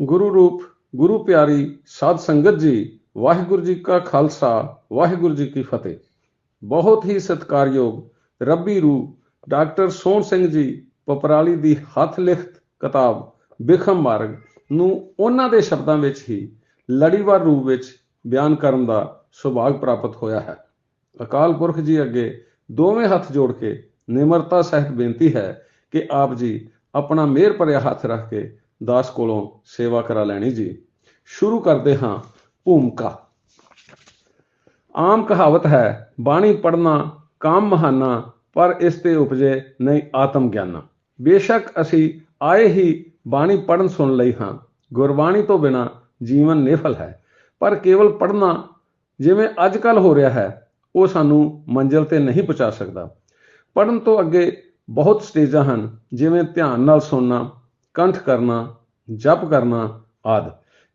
ਗੁਰੂ ਰੂਪ, ਗੁਰੂ ਪਿਆਰੀ, ਸਾਧ ਸੰਗਤ ਜੀ, ਵਾਹਿਗੁਰੂ ਜੀ ਕਾ ਖਾਲਸਾ, ਵਾਹਿਗੁਰੂ ਜੀ ਕੀ ਫਤਿਹ। ਬਹੁਤ ਹੀ ਸਤਿਕਾਰਯੋਗ ਰੱਬੀ ਰੂ ਡਾਕਟਰ ਸੋਹਣ ਸਿੰਘ ਜੀ, ਪਪਰਾਲੀ ਦੀ ਹੱਥ ਲਿਖਤ ਕਿਤਾਬ, ਬਿਖਮ ਮਾਰਗ ਨੂੰ ਉਹਨਾਂ ਦੇ ਸ਼ਬਦਾਂ ਵਿੱਚ ਹੀ ਲੜੀਵਾਰ ਰੂਪ ਵਿੱਚ ਬਿਆਨ ਕਰਨ ਦਾ ਸੁਭਾਗ ਪ੍ਰਾਪਤ ਹੋਇਆ ਹੈ। ਅਕਾਲ ਪੁਰਖ ਜੀ ਅੱਗੇ ਦੋਵੇਂ ਹੱਥ ਜੋੜ ਕੇ ਨਿਮਰਤਾ ਸਹਿਤ ਬੇਨਤੀ ਹੈ ਕਿ ਆਪ ਜੀ ਆਪਣਾ ਮਿਹਰ ਭਰਿਆ ਹੱਥ ਰੱਖ ਕੇ ਦਾਸ ਕੋਲੋਂ ਸੇਵਾ ਕਰਾ ਲੈਣੀ ਜੀ। ਸ਼ੁਰੂ ਕਰਦੇ ਹਾਂ ਭੂਮਿਕਾ। ਆਮ ਕਹਾਵਤ ਹੈ, ਬਾਣੀ ਪੜਨਾ ਕਾਮ ਮਹਾਨਾ, ਪਰ ਇਸ ਤੇ ਉਪਜੇ ਨਹੀਂ ਆਤਮ ਗਿਆਨਾ। ਬੇਸ਼ੱਕ ਅਸੀਂ ਆਏ ਹੀ ਬਾਣੀ ਪੜਨ ਸੁਣ ਲਈ ਹਾਂ। ਗੁਰਬਾਣੀ ਤੋਂ ਬਿਨਾ ਜੀਵਨ ਨਿਫਲ ਹੈ। ਪਰ ਕੇਵਲ ਪੜਨਾ ਜਿਵੇਂ ਅੱਜ ਕੱਲ ਹੋ ਰਿਹਾ ਹੈ, ਉਹ ਸਾਨੂੰ ਮੰਜ਼ਿਲ ਤੇ ਨਹੀਂ ਪਹੁੰਚਾ ਸਕਦਾ। ਪੜਨ ਤੋਂ ਅੱਗੇ ਬਹੁਤ ਸਟੇਜਾਂ ਹਨ, ਜਿਵੇਂ ਧਿਆਨ ਨਾਲ ਸੁਣਨਾ ਕੰਠ ਕਰਨਾ, ਜਪ ਕਰਨਾ ਆਦ।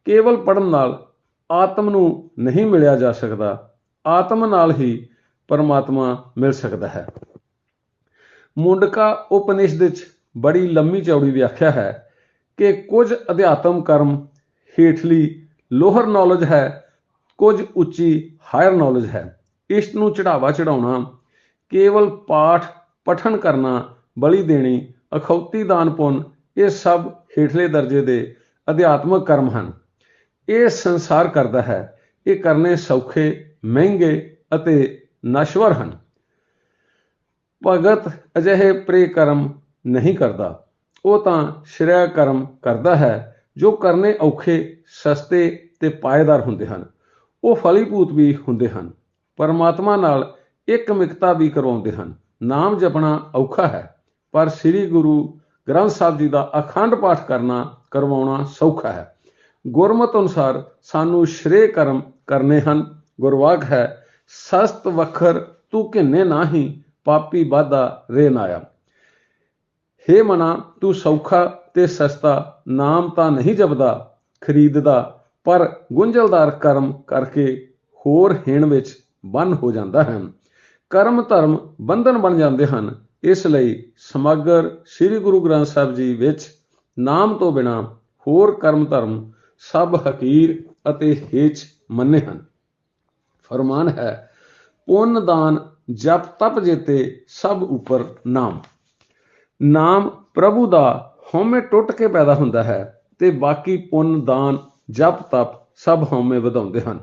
ਕੇਵਲ ਪੜਨ ਨਾਲ ਆਤਮ ਨੂੰ ਨਹੀਂ ਮਿਲਿਆ ਜਾ ਸਕਦਾ, ਆਤਮ ਨਾਲ ਹੀ ਪਰਮਾਤਮਾ ਮਿਲ ਸਕਦਾ ਹੈ। ਮੁੰਡਕਾ ਉਪਨਿਸ਼ਦ ਵਿੱਚ ਬੜੀ ਲੰਮੀ ਚੌੜੀ ਵਿਆਖਿਆ ਹੈ ਕਿ ਕੁਝ ਅਧਿਆਤਮ ਕਰਮ ਹੇਠਲੀ ਲੋਹਰ ਨੌਲੇਜ ਹੈ, ਕੁਝ ਉੱਚੀ ਹਾਇਰ ਨੌਲੇਜ ਹੈ। ਇਸ ਨੂੰ ਚੜਾਵਾ ਚੜਾਉਣਾ ਕੇਵਲ ਪਾਠ ਪਠਨ ਕਰਨਾ ਬਲੀ ਦੇਣੀ ਅਖੌਤੀ ਦਾਨ ਪੁੰਨ ਇਹ ਸਭ ਹੇਠਲੇ ਦਰਜੇ ਦੇ ਅਧਿਆਤਮਕ ਕਰਮ ਹਨ। ਇਹ ਸੰਸਾਰ ਕਰਦਾ ਹੈ। ਇਹ ਕਰਨੇ ਸੌਖੇ, ਮਹਿੰਗੇ ਅਤੇ ਨਸ਼ਵਰ ਹਨ। ਭਗਤ ਅਜਿਹੇ ਪ੍ਰੇ ਕਰਮ ਨਹੀਂ ਕਰਦਾ। ਉਹ ਤਾਂ ਸ਼੍ਰੇਯ ਕਰਮ ਕਰਦਾ ਹੈ, ਜੋ ਕਰਨੇ ਔਖੇ, ਸਸਤੇ ਤੇ ਪਾਏਦਾਰ ਹੁੰਦੇ ਹਨ। ਉਹ ਫਲੀਭੂਤ ਵੀ ਹੁੰਦੇ ਹਨ। ਪਰਮਾਤਮਾ ਨਾਲ ਇੱਕ ਮਿਕਤਾ ਵੀ ਕਰਵਾਉਂਦੇ ਹਨ। ਨਾਮ ਜਪਣਾ ਔਖਾ ਹੈ, ਪਰ ਸ੍ਰੀ ਗੁਰੂ ਗ੍ਰੰਥ ਸਾਹਿਬ ਜੀ ਦਾ ਅਖੰਡ ਪਾਠ ਕਰਨਾ, ਕਰਵਾਉਣਾ ਸੌਖਾ ਹੈ। ਗੁਰਮਤ ਅਨੁਸਾਰ ਸਾਨੂੰ ਸ਼੍ਰੇ ਕਰਮ ਕਰਨੇ ਹਨ। ਗੁਰਵਾਕ ਹੈ, ਸਸਤ ਵਖਰ ਤੂੰ ਕਿੰਨੇ ਨਾਹੀ, ਪਾਪੀ ਬਾਦਾ ਰੇ ਨਾਇਆ ਹੇ ਮਨਾ, ਤੂੰ ਸੌਖਾ ਤੇ ਸਸਤਾ, ਨਾਮ ਤਾਂ ਨਹੀਂ ਜਪਦਾ, ਖਰੀਦਦਾ, ਪਰ ਗੁੰਝਲਦਾਰ ਕਰਮ ਕਰਕੇ ਹੋਰ ਹੇਣ ਵਿੱਚ ਬੰਨ ਹੋ ਜਾਂਦਾ ਹੈ। ਕਰਮ ਧਰਮ ਬੰਧਨ ਬਣ ਜਾਂਦੇ ਹਨ। ਇਸ ਲਈ ਸਮਗਰ ਸ੍ਰੀ ਗੁਰੂ ਗ੍ਰੰਥ ਸਾਹਿਬ ਜੀ ਵਿੱਚ ਨਾਮ ਤੋਂ ਬਿਨਾ ਹੋਰ ਕਰਮ ਧਰਮ ਸਭ ਹਕੀਰ ਅਤੇ ਹੇਚ ਮੰਨੇ ਹਨ। ਫਰਮਾਨ ਹੈ, ਪੁੰਨ ਦਾਨ ਜਪ ਤਪ ਜੇਤੇ ਸਭ ਉਪਰ ਨਾਮ। ਨਾਮ ਪ੍ਰਭੂ ਦਾ ਹਉਮੈ ਟੁੱਟ ਕੇ ਪੈਦਾ ਹੁੰਦਾ ਹੈ ਤੇ ਬਾਕੀ ਪੁੰਨ ਦਾਨ, ਜਪ ਤਪ ਸਭ ਹਉਮੈ ਵਧਾਉਂਦੇ ਹਨ।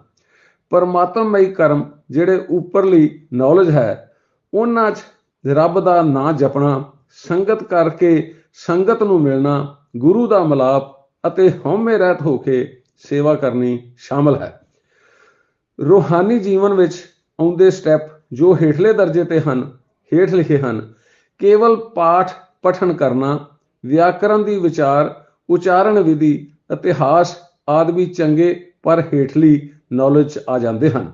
ਪਰਮਾਤਮਈ ਕਰਮ ਜਿਹੜੇ ਉੱਪਰਲੀ ਨੌਲੇਜ ਹੈ, ਉਹਨਾਂ 'ਚ ਰੱਬ ਦਾ ਨਾਂ ਜਪਣਾ, ਸੰਗਤ ਕਰਕੇ ਸੰਗਤ ਨੂੰ ਮਿਲਣਾ, ਗੁਰੂ ਦਾ ਮਲਾਪ ਅਤੇ ਹਉਮੈ ਰਹਿਤ ਹੋ ਕੇ ਸੇਵਾ ਕਰਨੀ ਸ਼ਾਮਲ ਹੈ। ਰੂਹਾਨੀ ਜੀਵਨ ਵਿੱਚ ਆਉਂਦੇ ਸਟੈਪ ਜੋ ਹੇਠਲੇ ਦਰਜੇ ਤੇ ਹਨ, ਹੇਠ ਲਿਖੇ ਹਨ, ਕੇਵਲ ਪਾਠ ਪਠਨ ਕਰਨਾ, ਵਿਆਕਰਨ ਦੀ ਵਿਚਾਰ, ਉਚਾਰਨ ਵਿਧੀ, ਇਤਿਹਾਸ ਆਦਿ ਵੀ ਚੰਗੇ ਪਰ ਹੇਠਲੀ ਨੌਲੇਜ ਆ ਜਾਂਦੇ ਹਨ।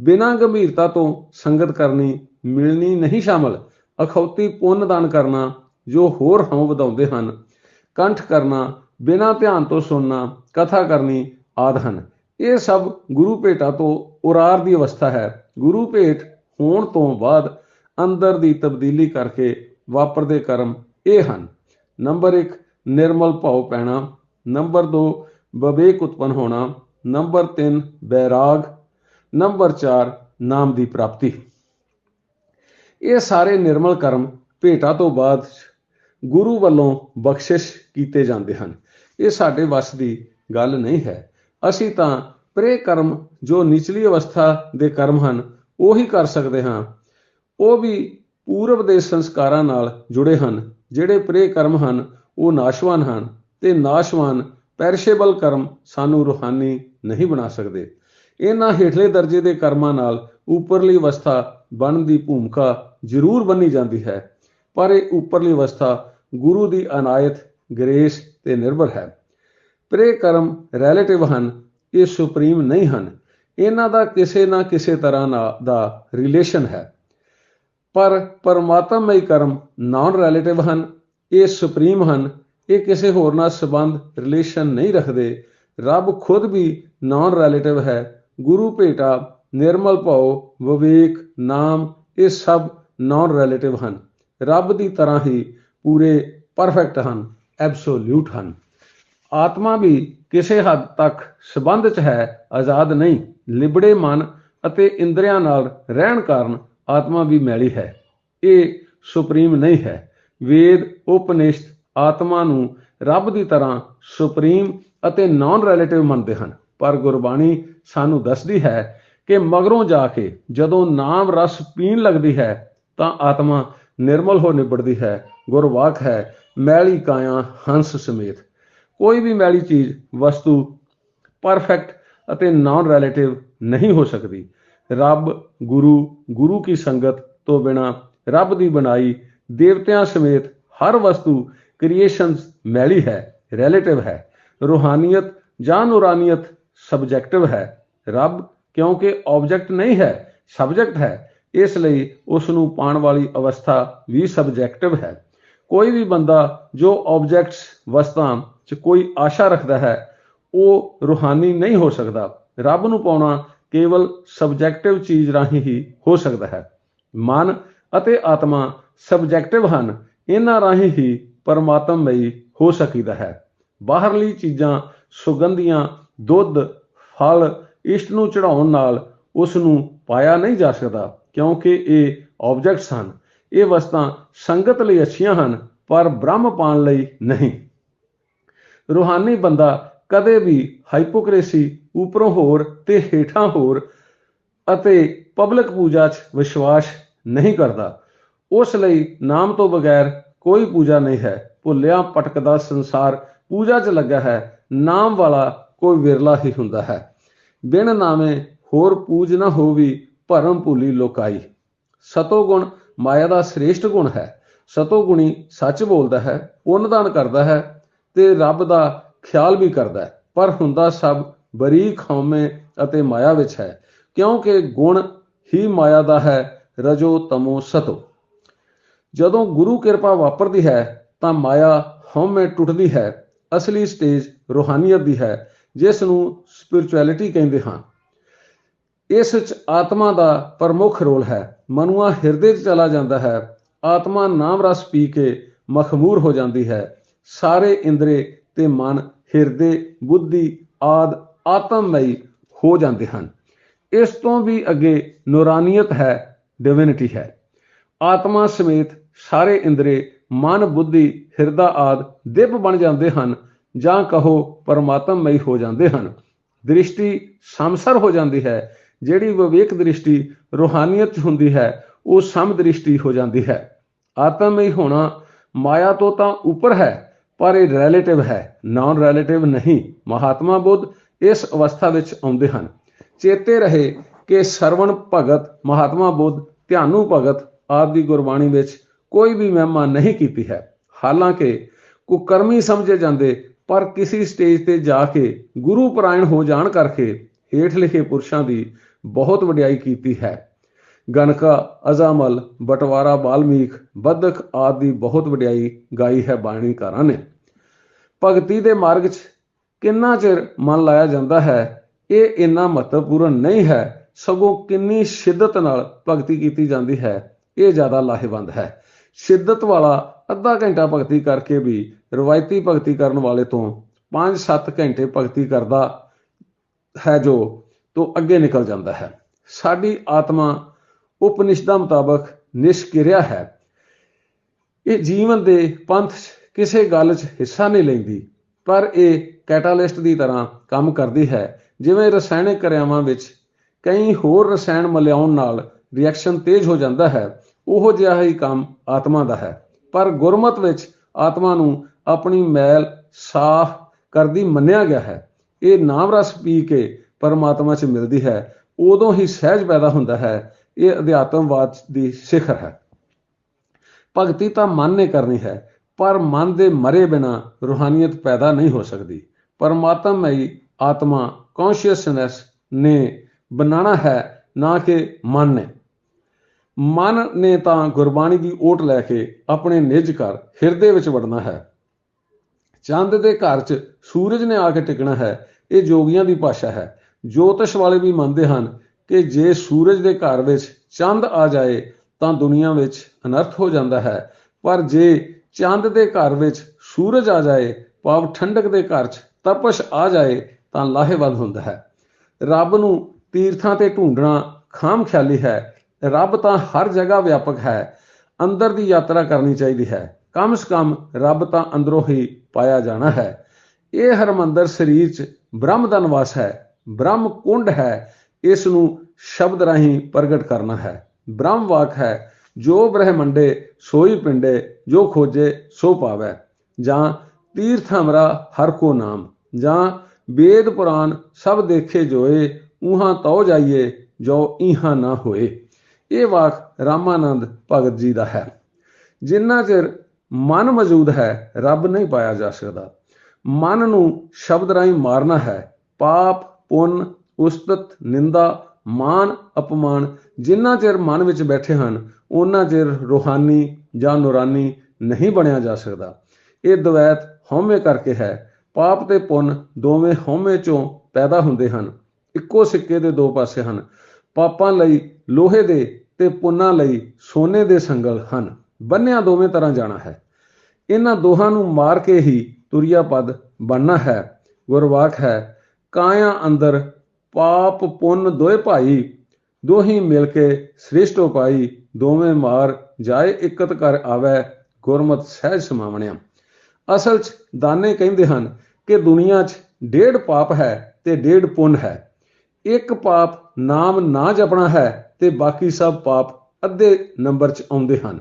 ਬਿਨਾਂ ਗੰਭੀਰਤਾ ਤੋਂ ਸੰਗਤ ਕਰਨੀ, ਮਿਲਣੀ ਨਹੀਂ ਸ਼ਾਮਲ। ਅਖੌਤੀ ਪੁੰਨ ਦਾਨ ਕਰਨਾ, ਜੋ ਹੋਰ ਹਉ ਵਧਾਉਂਦੇ ਹਨ। ਕੰਠ ਕਰਨਾ, ਬਿਨਾਂ ਧਿਆਨ ਤੋਂ ਸੁਣਨਾ, ਕਥਾ ਕਰਨੀ ਆਦ ਹਨ। ਇਹ ਸਭ ਗੁਰੂ ਭੇਟਾ ਤੋਂ ਉਰਾਰ ਦੀ ਅਵਸਥਾ ਹੈ। ਗੁਰੂ ਭੇਟ ਹੋਣ ਤੋਂ ਬਾਅਦ ਅੰਦਰ ਦੀ ਤਬਦੀਲੀ ਕਰਕੇ ਵਾਪਰਦੇ ਕਰਮ ਇਹ ਹਨ। ਨੰਬਰ 1 ਨਿਰਮਲ ਭਾਉ ਪੈਣਾ। ਨੰਬਰ 2 ਵਿਵੇਕ ਉਤਪਨ ਹੋਣਾ। ਨੰਬਰ 3 ਬੈਰਾਗ। ਨੰਬਰ 4 ਨਾਮ ਦੀ ਪ੍ਰਾਪਤੀ। ਇਹ ਸਾਰੇ ਨਿਰਮਲ ਕਰਮ ਭੇਟਾ ਤੋਂ ਬਾਅਦ ਗੁਰੂ ਵੱਲੋਂ ਬਖਸ਼ਿਸ਼ ਕੀਤੇ ਜਾਂਦੇ ਹਨ। ਇਹ ਸਾਡੇ ਵੱਸ ਦੀ ਗੱਲ ਨਹੀਂ ਹੈ। ਅਸੀਂ ਤਾਂ ਪ੍ਰੇ ਕਰਮ, ਜੋ ਨਿਚਲੀ ਅਵਸਥਾ ਦੇ ਕਰਮ ਹਨ, ਉਹੀ ਕਰ ਸਕਦੇ ਹਾਂ। ਉਹ ਵੀ ਪੂਰਬ ਦੇ ਸੰਸਕਾਰਾਂ ਨਾਲ ਜੁੜੇ ਹਨ, ਜਿਹੜੇ ਪ੍ਰੇ ਕਰਮ ਹਨ, ਉਹ ਨਾਸ਼ਵਾਨ ਹਨ ਤੇ ਨਾਸ਼ਵਾਨ ਪੈਰਿਸ਼ੇਬਲ ਕਰਮ ਸਾਨੂੰ ਰੂਹਾਨੀ ਨਹੀਂ ਬਣਾ ਸਕਦੇ। ਇਹਨਾਂ ਹੇਠਲੇ ਦਰਜੇ ਦੇ ਕਰਮਾਂ ਨਾਲ ਉੱਪਰਲੀ ਅਵਸਥਾ ਬਣਨ ਦੀ ਭੂਮਿਕਾ ਜ਼ਰੂਰ ਬੰਨੀ ਜਾਂਦੀ ਹੈ, ਪਰ ਇਹ ਉੱਪਰਲੀ ਅਵਸਥਾ ਗੁਰੂ ਦੀ ਅਨਾਇਤ, ਗ੍ਰੇਸ ਤੇ ਨਿਰਭਰ ਹੈ। ਪ੍ਰੇ ਕਰਮ ਰਿਲੇਟਿਵ ਹਨ, ਇਹ ਸੁਪਰੀਮ ਨਹੀਂ ਹਨ। ਇਹਨਾਂ ਦਾ ਕਿਸੇ ਨਾ ਕਿਸੇ ਤਰ੍ਹਾਂ ਦਾ ਰਿਲੇਸ਼ਨ ਹੈ। ਪਰ ਪਰਮਾਤਮਈ ਕਰਮ ਨਾਨ ਰਿਲੇਟਿਵ ਹਨ, ਇਹ ਸੁਪਰੀਮ ਹਨ, ਇਹ ਕਿਸੇ ਹੋਰ ਨਾਲ ਸੰਬੰਧ ਰਿਲੇਸ਼ਨ ਨਹੀਂ ਰੱਖਦੇ। ਰੱਬ ਖੁਦ ਵੀ ਨਾਨ ਰਿਲੇਟਿਵ ਹੈ ਗੁਰੂ ਭੇਟਾ, ਨਿਰਮਲ ਭਾਉ, ਵਿਵੇਕ, ਨਾਮ, ਇਹ ਸਭ ਨਾਨ ਰਿਲੇਟਿਵ ਹਨ। ਰੱਬ ਦੀ ਤਰ੍ਹਾਂ ਹੀ ਪੂਰੇ ਪਰਫੈਕਟ ਹਨ ਐਬਸੋਲੂਟ ਹਨ। ਆਤਮਾ ਵੀ ਕਿਸੇ ਹੱਦ ਤੱਕ ਸਬੰਧ 'ਚ ਹੈ, ਆਜ਼ਾਦ ਨਹੀਂ, ਲਿਬੜੇ ਮਨ ਅਤੇ ਇੰਦਰੀਆਂ ਨਾਲ ਰਹਿਣ ਕਾਰਨ ਆਤਮਾ ਵੀ ਮੈਲੀ ਹੈ। ਇਹ ਸੁਪਰੀਮ ਨਹੀਂ ਹੈ। ਵੇਦ ਉਪਨਿਸ਼ਦ ਆਤਮਾ ਨੂੰ ਰੱਬ ਦੀ ਤਰ੍ਹਾਂ ਸੁਪਰੀਮ ਅਤੇ ਨਾਨ ਰਿਲੇਟਿਵ ਮੰਨਦੇ ਹਨ। ਪਰ ਗੁਰਬਾਣੀ ਸਾਨੂੰ ਦੱਸਦੀ ਹੈ ਕਿ ਮਗਰੋਂ ਜਾ ਕੇ ਜਦੋਂ ਨਾਮ ਰਸ ਪੀਣ ਲੱਗਦੀ ਹੈ ਤਾਂ ਆਤਮਾ ਨਿਰਮਲ ਹੋ ਨਿਬੜਦੀ ਹੈ, ਗੁਰਵਾਕ ਹੈ, ਮੈਲੀ ਕਾਇਆ ਹੰਸ ਸਮੇਤ। ਕੋਈ ਵੀ ਮੈਲੀ ਚੀਜ਼, ਵਸਤੂ ਪਰਫੈਕਟ ਅਤੇ ਨਾਨ ਰਿਲੇਟਿਵ ਨਹੀਂ ਹੋ ਸਕਦੀ। ਰੱਬ, ਗੁਰੂ ਗੁਰੂ ਕੀ ਸੰਗਤ ਤੋਂ ਬਿਨਾ ਰੱਬ ਦੀ ਬਣਾਈ ਦੇਵਤਿਆਂ ਸਮੇਤ ਹਰ ਵਸਤੂ ਕ੍ਰੀਏਸ਼ਨਸ ਮੈਲੀ ਹੈ ਰਿਲੇਟਿਵ ਹੈ। ਰੂਹਾਨੀਅਤ ਜਾਂ ਨੂਰਾਨੀਅਤ ਸਬਜੈਕਟਿਵ ਹੈ। ਰੱਬ ਕਿਉਂਕਿ ਆਬਜੈਕਟ ਨਹੀਂ ਹੈ ਸਬਜੈਕਟ ਹੈ। ਇਸ ਲਈ ਉਸ ਨੂੰ ਪਾਣ ਵਾਲੀ ਅਵਸਥਾ ਵੀ ਸਬਜੈਕਟਿਵ ਹੈ। ਕੋਈ ਵੀ ਬੰਦਾ ਜੋ ਆਬਜੈਕਟਸ ਵਸਤਾਂ 'ਚ ਕੋਈ ਆਸ਼ਾ ਰੱਖਦਾ ਹੈ, ਉਹ ਰੂਹਾਨੀ ਨਹੀਂ ਹੋ ਸਕਦਾ। ਰੱਬ ਨੂੰ ਪਾਉਣਾ ਕੇਵਲ ਸਬਜੈਕਟਿਵ ਚੀਜ਼ ਰਾਹੀਂ ਹੀ ਹੋ ਸਕਦਾ ਹੈ। ਮਨ ਅਤੇ ਆਤਮਾ ਸਬਜੈਕਟਿਵ ਹਨ, ਇਹਨਾਂ ਰਾਹੀਂ ਹੀ ਪਰਮਾਤਮਈ ਹੋ ਸਕੀਦਾ ਹੈ। ਬਾਹਰਲੀ ਚੀਜ਼ਾਂ ਸੁਗੰਧੀਆਂ ਦੁੱਧ, ਫਲ ਇਸ਼ਟ ਨੂੰ ਚੜਾਉਣ ਨਾਲ ਉਸ ਨੂੰ ਪਾਇਆ ਨਹੀਂ ਜਾ ਸਕਦਾ, ਕਿਉਂਕਿ ਇਹ ਆਬਜੈਕਟਸ ਹਨ। ਇਹ ਵਸਤਾਂ ਸੰਗਤ ਲਈ ਅੱਛੀਆਂ ਹਨ, ਪਰ ਬ੍ਰਹਮ ਪਾਣ ਲਈ ਨਹੀਂ। ਰੂਹਾਨੀ ਬੰਦਾ ਕਦੇ ਵੀ ਹਾਈਪੋਕ੍ਰੇਸੀ ਉਪਰੋਂ ਹੋਰ ਤੇ ਹੇਠਾਂ ਹੋਰ ਅਤੇ ਪਬਲਿਕ ਪੂਜਾ 'ਚ ਵਿਸ਼ਵਾਸ ਨਹੀਂ ਕਰਦਾ। ਉਸ ਲਈ ਨਾਮ ਤੋਂ ਬਗੈਰ ਕੋਈ ਪੂਜਾ ਨਹੀਂ ਹੈ। ਭੁੱਲਿਆ ਪਟਕਦਾ ਸੰਸਾਰ ਪੂਜਾ 'ਚ ਲੱਗਾ ਹੈ। ਨਾਮ ਵਾਲਾ ਕੋਈ ਵਿਰਲਾ ਹੀ ਹੁੰਦਾ ਹੈ। ਬਿਨ ਨਾਮੇ ਹੋਰ ਪੂਜ ਨਾ ਹੋਵੀ ਭਰਮ ਭੂਲੀ ਲੋਕਾਈ। ਸਤੋ ਗੁਣ ਮਾਇਆ ਦਾ ਸ੍ਰੇਸ਼ਟ ਗੁਣ ਹੈ। ਸਤੋ ਗੁਣੀ ਸੱਚ ਬੋਲਦਾ ਹੈ, ਪੁੰਨਦਾਨ ਕਰਦਾ ਹੈ ਤੇ ਰੱਬ ਦਾ ਖਿਆਲ ਵੀ ਕਰਦਾ ਹੈ। ਪਰ ਹੁੰਦਾ ਸਭ ਬਰੀਕ ਹਉਮੈ ਅਤੇ ਮਾਇਆ ਵਿੱਚ ਹੈ, ਕਿਉਂਕਿ ਗੁਣ ਹੀ ਮਾਇਆ ਦਾ ਹੈ, ਰਜੋ ਤਮੋ ਸਤੋ। ਜਦੋਂ ਗੁਰੂ ਕਿਰਪਾ ਵਾਪਰਦੀ ਹੈ, ਤਾਂ ਮਾਇਆ ਹਉਮੈ ਟੁੱਟਦੀ ਹੈ, ਅਸਲੀ ਸਟੇਜ, ਰੂਹਾਨੀਅਤ ਦੀ ਹੈ। ਜਿਸ ਨੂੰ ਸਪਿਰਚੁਅਲਿਟੀ ਕਹਿੰਦੇ ਹਾਂ। ਇਸ ਵਿੱਚ ਆਤਮਾ ਦਾ ਪ੍ਰਮੁੱਖ ਰੋਲ ਹੈ। ਮਨੁਆ ਹਿਰਦੇ 'ਚ ਚਲਾ ਜਾਂਦਾ ਹੈ। ਆਤਮਾ ਨਾਮ ਰਸ ਪੀ ਕੇ ਮਖਮੂਰ ਹੋ ਜਾਂਦੀ ਹੈ। ਸਾਰੇ ਇੰਦਰੇ ਤੇ ਮਨ, ਹਿਰਦੇ, ਬੁੱਧੀ ਆਦ ਆਤਮਮਈ ਹੋ ਜਾਂਦੇ ਹਨ। ਇਸ ਤੋਂ ਵੀ ਅੱਗੇ ਨੂਰਾਨੀਅਤ ਹੈ ਡਿਵਿਨਿਟੀ ਹੈ। ਆਤਮਾ ਸਮੇਤ ਸਾਰੇ ਇੰਦਰੇ, ਮਨ, ਬੁੱਧੀ, ਹਿਰਦਾ ਆਦ ਦਿਵ ਬਣ ਜਾਂਦੇ ਹਨ। ਜਾਂ ਕਹੋ ਪਰਮਾਤਮਮਈ ਹੋ ਜਾਂਦੇ ਹਨ। ਦ੍ਰਿਸ਼ਟੀ ਸਮਸਰ ਹੋ ਜਾਂਦੀ ਹੈ। ਜਿਹੜੀ ਵਿਵੇਕ ਦ੍ਰਿਸ਼ਟੀ ਰੂਹਾਨੀਅਤ 'ਚ ਹੁੰਦੀ ਹੈ, ਉਹ ਸਮ ਦ੍ਰਿਸ਼ਟੀ ਹੋ ਜਾਂਦੀ ਹੈ। ਆਤਮਮਈ ਹੋਣਾ ਮਾਇਆ ਤੋਂ ਤਾਂ ਉੱਪਰ ਹੈ, ਪਰ ਇਹ ਰਿਲੇਟਿਵ ਹੈ ਨਾਨ ਰਿਲੇਟਿਵ ਨਹੀਂ। ਮਹਾਤਮਾ ਬੁੱਧ ਇਸ ਅਵਸਥਾ ਵਿੱਚ ਆਉਂਦੇ ਹਨ। ਚੇਤੇ ਰਹੇ ਕਿ ਸਰਵਣ ਭਗਤ, ਮਹਾਤਮਾ ਬੁੱਧ, ਧਿਆਨੂ ਭਗਤ ਆਪ ਦੀ ਗੁਰਬਾਣੀ ਵਿੱਚ ਕੋਈ ਵੀ ਮਹਿਮਾ ਨਹੀਂ ਕੀਤੀ ਹੈ। ਹਾਲਾਂਕਿ ਕੁਕਰਮੀ ਸਮਝੇ ਜਾਂਦੇ ਪਰ ਕਿਸੇ ਸਟੇਜ ਤੇ ਜਾ ਕੇ ਗੁਰੂ ਪਰਾਇਣ ਹੋ ਜਾਣ ਕਰਕੇ ਹੇਠ ਲਿਖੇ ਪੁਰਸ਼ਾਂ ਦੀ ਬਹੁਤ ਵਡਿਆਈ ਕੀਤੀ ਹੈ। ਗਨਕਾ ਅਜ਼ਾਮਲ, ਬਟਵਾਰਾ, ਬਾਲਮੀਕ ਬਦਖ ਆਦਿ ਦੀ ਬਹੁਤ ਵਡਿਆਈ ਗਾਈ ਹੈ ਬਾਣੀਕਾਰਾਂ ਨੇ। ਭਗਤੀ ਦੇ ਮਾਰਗ 'ਚ ਕਿੰਨਾ ਚਿਰ ਮਨ ਲਾਇਆ ਜਾਂਦਾ ਹੈ, ਇਹ ਇੰਨਾ ਮਹੱਤਵਪੂਰਨ ਨਹੀਂ ਹੈ। ਸਗੋਂ ਕਿੰਨੀ ਸ਼ਿੱਦਤ ਨਾਲ ਭਗਤੀ ਕੀਤੀ ਜਾਂਦੀ ਹੈ, ਇਹ ਜ਼ਿਆਦਾ ਲਾਹੇਵੰਦ ਹੈ। ਸ਼ਿੱਦਤ ਵਾਲਾ ਅੱਧਾ ਘੰਟਾ ਭਗਤੀ ਕਰਕੇ ਵੀ ਰਵਾਇਤੀ ਭਗਤੀ ਕਰਨ ਵਾਲੇ ਤੋਂ 5-7 ਘੰਟੇ ਭਗਤੀ ਕਰਦਾ ਹੈ ਜੋ ਤੋਂ ਅੱਗੇ ਨਿਕਲ ਜਾਂਦਾ ਹੈ। ਸਾਡੀ ਆਤਮਾ ਉਪਨਿਸ਼ਦਾਂ ਮੁਤਾਬਕ ਨਿਸ਼ਕਿਰਿਆ ਹੈ। ਇਹ ਜੀਵਨ ਦੇ ਪੰਥ ਕਿਸੇ ਗੱਲ 'ਚ ਹਿੱਸਾ ਨਹੀਂ ਲੈਂਦੀ, ਪਰ ਇਹ ਕੈਟਾਲਿਸਟ ਦੀ ਤਰ੍ਹਾਂ ਕੰਮ ਕਰਦੀ ਹੈ। ਜਿਵੇਂ ਰਸਾਇਣਿਕ ਕਿਰਿਆਵਾਂ ਵਿੱਚ ਕਈ ਹੋਰ ਰਸਾਇਣ ਮਿਲਾਉਣ ਨਾਲ ਰਿਐਕਸ਼ਨ ਤੇਜ਼ ਹੋ ਜਾਂਦਾ ਹੈ, ਉਹੋ ਜਿਹਾ ਹੀ ਕੰਮ ਆਤਮਾ ਦਾ ਹੈ। ਪਰ ਗੁਰਮਤ ਵਿੱਚ ਆਤਮਾ ਨੂੰ ਆਪਣੀ ਮੈਲ ਸਾਫ਼ ਕਰਦੀ ਮੰਨਿਆ ਗਿਆ ਹੈ। ਇਹ ਨਾਮ ਰਸ ਪੀ ਕੇ ਪਰਮਾਤਮਾ 'ਚ ਮਿਲਦੀ ਹੈ। ਉਦੋਂ ਹੀ ਸਹਿਜ ਪੈਦਾ ਹੁੰਦਾ ਹੈ। ਇਹ ਅਧਿਆਤਮਵਾਦ ਦੀ ਸਿਖਰ ਹੈ। ਭਗਤੀ ਤਾਂ ਮਨ ਨੇ ਕਰਨੀ ਹੈ, ਪਰ ਮਨ ਦੇ ਮਰੇ ਬਿਨਾ ਰੂਹਾਨੀਅਤ ਪੈਦਾ ਨਹੀਂ ਹੋ ਸਕਦੀ। ਪਰਮਾਤਮਈ ਆਤਮਾ ਕੌਨਸ਼ੀਅਸਨੈਸ ਨੇ ਬਣਾਣਾ ਹੈ, ਨਾ ਕਿ ਮਨ ਨੇ। ਮਨ ਨੇ ਤਾਂ ਗੁਰਬਾਣੀ ਦੀ ਓਟ ਲੈ ਕੇ ਆਪਣੇ ਨਿਜ ਘਰ ਹਿਰਦੇ ਵਿੱਚ ਵੜਨਾ ਹੈ। ਚੰਦ ਦੇ ਘਰ 'ਚ ਸੂਰਜ ਨੇ ਆ ਕੇ ਟਿਕਣਾ ਹੈ, ਇਹ ਜੋਗੀਆਂ ਦੀ ਭਾਸ਼ਾ ਹੈ। ਜੋਤਿਸ਼ ਵਾਲੇ ਵੀ ਮੰਨਦੇ ਹਨ ਕਿ ਜੇ ਸੂਰਜ ਦੇ ਘਰ ਵਿੱਚ ਚੰਦ ਆ ਜਾਏ, ਤਾਂ ਦੁਨੀਆ ਵਿੱਚ ਅਨਰਥ ਹੋ ਜਾਂਦਾ ਹੈ। ਪਰ ਜੇ ਚੰਦ ਦੇ ਘਰ ਵਿੱਚ ਸੂਰਜ ਆ ਜਾਏ, ਭਾਵ ਠੰਡਕ ਦੇ ਘਰ 'ਚ ਤਪਸ਼ ਆ ਜਾਏ, ਤਾਂ ਲਾਹੇਵੰਦ ਹੁੰਦਾ ਹੈ। ਰੱਬ ਨੂੰ ਤੀਰਥਾਂ ਤੇ ਢੂੰਡਣਾ ਖਾਮ ਖਿਆਲੀ ਹੈ। ਰੱਬ ਤਾਂ ਹਰ ਜਗ੍ਹਾ ਵਿਆਪਕ ਹੈ। ਅੰਦਰ ਦੀ ਯਾਤਰਾ ਕਰਨੀ ਚਾਹੀਦੀ ਹੈ। ਕਮ ਸ ਕਮ ਰੱਬ ਤਾਂ ਅੰਦਰੋਂ ਹੀ ਪਾਇਆ ਜਾਣਾ ਹੈ। ਇਹ ਹਰਮੰਦਰ ਸਰੀਰ 'ਚ ਬ੍ਰਹਮ ਦਾ ਨਿਵਾਸ ਹੈ, ਬ੍ਰਹਮ ਕੁੰਡ ਹੈ, ਇਸ ਨੂੰ ਸ਼ਬਦ ਰਾਹੀਂ ਪ੍ਰਗਟ ਕਰਨਾ ਹੈ। ਬ੍ਰਹਮ ਵਾਕ ਹੈ, ਜੋ ਬ੍ਰਹਮੰਡੇ ਸੋਈ ਪਿੰਡੇ, ਜੋ ਖੋਜੇ ਸੋ ਪਾਵੈ। ਜਾਂ ਤੀਰਥ ਹਮਰਾ ਹਰ ਕੋ ਨਾਮ। ਜਾਂ ਵੇਦ ਪੁਰਾਨ ਸਭ ਦੇਖੇ ਜੋਏ ਉਹਾਂ ਤਉ ਜਾਈਏ, ਜੋ ਇਹਾਂ ਨਾ ਹੋਏ। ਇਹ ਵਾਕ ਰਾਮਾਨੰਦ ਭਗਤ ਜੀ ਦਾ ਹੈ। ਜਿੰਨਾ ਚਿਰ ਮਨ ਮੌਜੂਦ ਹੈ, ਰੱਬ ਨਹੀਂ ਪਾਇਆ ਜਾ ਸਕਦਾ। ਮਨ ਨੂੰ ਸ਼ਬਦ ਰਾਹੀਂ ਮਾਰਨਾ ਹੈ, ਪਾਪ, ਪੁੰਨ, ਉਸਤਤ, ਨਿੰਦਾ ਮਾਨ ਅਪਮਾਨ ਜਿੰਨਾ ਚਿਰ ਮਨ ਵਿੱਚ ਬੈਠੇ ਹਨ ਉਹਨਾਂ ਚਿਰ ਰੂਹਾਨੀ ਜਾਂ ਨੂਰਾਨੀ ਨਹੀਂ ਬਣਿਆ ਜਾ ਸਕਦਾ। ਇਹ ਦਵੈਤ ਹਉਮੈ ਕਰਕੇ ਹੈ, ਪਾਪ ਤੇ ਪੁੰਨ ਦੋਵੇਂ ਹਉਮੈ ਚੋਂ ਪੈਦਾ ਹੁੰਦੇ ਹਨ, ਇੱਕੋ ਸਿੱਕੇ ਦੇ ਦੋ ਪਾਸੇ ਹਨ। ਪਾਪਾਂ ਲਈ ਲੋਹੇ ਦੇ ਤੇ ਪੁੰਨਾਂ ਲਈ ਸੋਨੇ ਦੇ ਸੰਗਲ ਹਨ। ਬੰਨਿਆ ਦੋਵੇਂ ਤਰ੍ਹਾਂ ਜਾਣਾ ਹੈ। ਇਹਨਾਂ ਦੋਹਾਂ ਨੂੰ ਮਾਰ ਕੇ ਹੀ ਤੁਰਿਆ ਪਦ ਬਣਨਾ ਹੈ। ਗੁਰਵਾਕ ਹੈ, ਕਾਇਆ ਅੰਦਰ ਪਾਪ ਪੁੰਨ ਦੋਏ ਭਾਈ, ਦੋਹੀ ਮਿਲ ਕੇ ਸ੍ਰਿਸ਼ਟ ਉਪਾਈ ਦੋਵੇਂ ਮਾਰ ਜਾਏ ਇਕਤ ਕਰ ਆਵੇ ਗੁਰਮਤ ਸਹਿਜ ਸਮਾਵਣਿਆ। ਅਸਲ 'ਚ ਦਾਨੇ ਕਹਿੰਦੇ ਹਨ ਕਿ ਦੁਨੀਆ 'ਚ ਡੇਢ ਪਾਪ ਹੈ ਤੇ ਡੇਢ ਪੁੰਨ ਹੈ। ਇੱਕ ਪਾਪ ਨਾਮ ਨਾ ਜਪਣਾ ਹੈ ਤੇ ਬਾਕੀ ਸਭ ਪਾਪ ਅੱਧੇ ਨੰਬਰ 'ਚ ਆਉਂਦੇ ਹਨ।